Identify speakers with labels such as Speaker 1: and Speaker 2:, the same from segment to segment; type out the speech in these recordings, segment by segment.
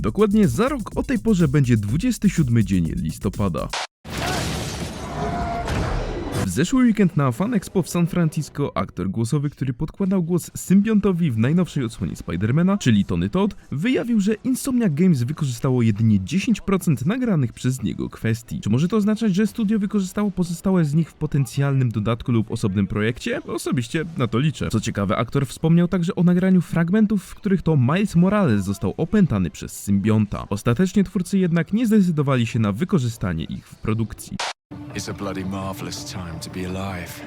Speaker 1: Dokładnie za rok o tej porze będzie 27 dzień listopada. W zeszły weekend na Fan Expo w San Francisco aktor głosowy, który podkładał głos symbiontowi w najnowszej odsłonie Spidermana, czyli Tony Todd, wyjawił, że Insomniac Games wykorzystało jedynie 10% nagranych przez niego kwestii. Czy może to oznaczać, że studio wykorzystało pozostałe z nich w potencjalnym dodatku lub osobnym projekcie? Osobiście na to liczę. Co ciekawe, aktor wspomniał także o nagraniu fragmentów, w których to Miles Morales został opętany przez symbionta. Ostatecznie twórcy jednak nie zdecydowali się na wykorzystanie ich w produkcji.
Speaker 2: It's a bloody marvelous time to be alive.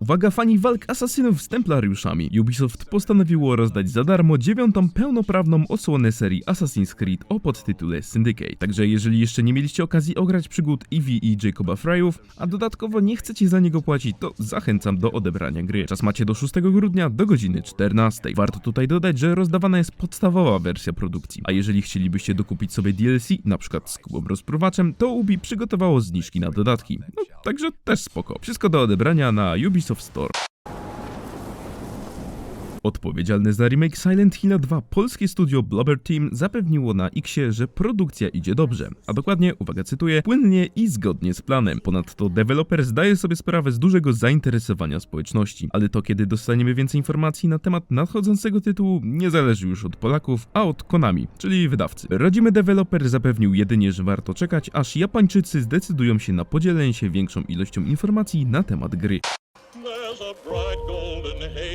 Speaker 1: Uwaga fani walk asasynów z templariuszami. Ubisoft postanowiło rozdać za darmo dziewiątą pełnoprawną odsłonę serii Assassin's Creed o podtytule Syndicate. Także jeżeli jeszcze nie mieliście okazji ograć przygód Evie i Jacoba Fryów, a dodatkowo nie chcecie za niego płacić, to zachęcam do odebrania gry. Czas macie do 6 grudnia do godziny 14. Warto tutaj dodać, że rozdawana jest podstawowa wersja produkcji, a jeżeli chcielibyście dokupić sobie DLC, na przykład z kubą rozpruwaczem, to Ubi przygotowało zniżki na dodatki. No, także też spoko. Wszystko do odebrania na Ubisoft Store. Odpowiedzialne za remake Silent Hill 2 polskie studio Blobber Team zapewniło na Xie, że produkcja idzie dobrze, a dokładnie, uwaga cytuję, płynnie i zgodnie z planem. Ponadto deweloper zdaje sobie sprawę z dużego zainteresowania społeczności, ale to kiedy dostaniemy więcej informacji na temat nadchodzącego tytułu nie zależy już od Polaków, a od Konami, czyli wydawcy. Rodzimy deweloper zapewnił jedynie, że warto czekać, aż Japończycy zdecydują się na podzielenie się większą ilością informacji na temat gry.
Speaker 3: There's a bright golden haze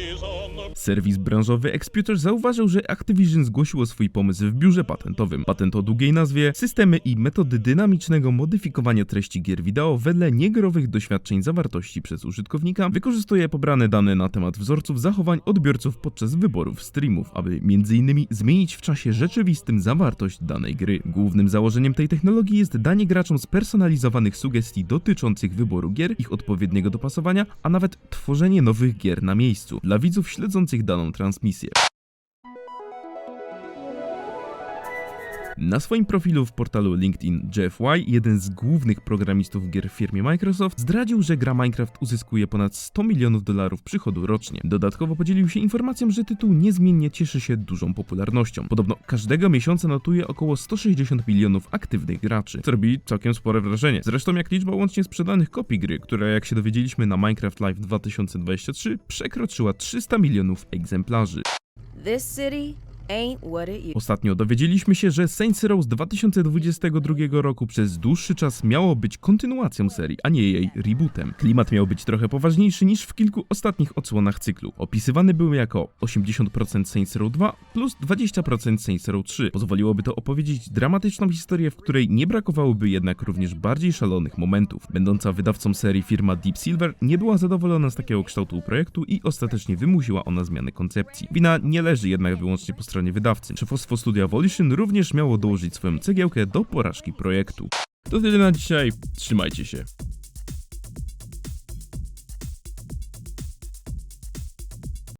Speaker 1: Serwis branżowy Exputer zauważył, że Activision zgłosiło swój pomysł w biurze patentowym. Patent o długiej nazwie Systemy i metody dynamicznego modyfikowania treści gier wideo wedle niegrowych doświadczeń zawartości przez użytkownika wykorzystuje pobrane dane na temat wzorców zachowań odbiorców podczas wyborów streamów, aby m.in. zmienić w czasie rzeczywistym zawartość danej gry. Głównym założeniem tej technologii jest danie graczom spersonalizowanych sugestii dotyczących wyboru gier, ich odpowiedniego dopasowania, a nawet tworzenie nowych gier na miejscu dla widzów śledzących daną transmisję. Na swoim profilu w portalu LinkedIn Jeff Y, jeden z głównych programistów gier w firmie Microsoft, zdradził, że gra Minecraft uzyskuje ponad 100 milionów dolarów przychodu rocznie. Dodatkowo podzielił się informacją, że tytuł niezmiennie cieszy się dużą popularnością. Podobno każdego miesiąca notuje około 160 milionów aktywnych graczy, co robi całkiem spore wrażenie. Zresztą jak liczba łącznie sprzedanych kopii gry, która jak się dowiedzieliśmy na Minecraft Live 2023 przekroczyła 300 milionów egzemplarzy.
Speaker 4: This city
Speaker 1: Ostatnio dowiedzieliśmy się, że Saints Row z 2022 roku przez dłuższy czas miało być kontynuacją serii, a nie jej rebootem. Klimat miał być trochę poważniejszy niż w kilku ostatnich odsłonach cyklu. Opisywany był jako 80% Saints Row 2 plus 20% Saints Row 3. Pozwoliłoby to opowiedzieć dramatyczną historię, w której nie brakowałoby jednak również bardziej szalonych momentów. Będąca wydawcą serii firma Deep Silver nie była zadowolona z takiego kształtu projektu i ostatecznie wymusiła ona zmianę koncepcji. Wina nie leży jednak wyłącznie po stronie wydawcy. Szefostwo studia Volition również miało dołożyć swoją cegiełkę do porażki projektu. To tyle na dzisiaj, trzymajcie się.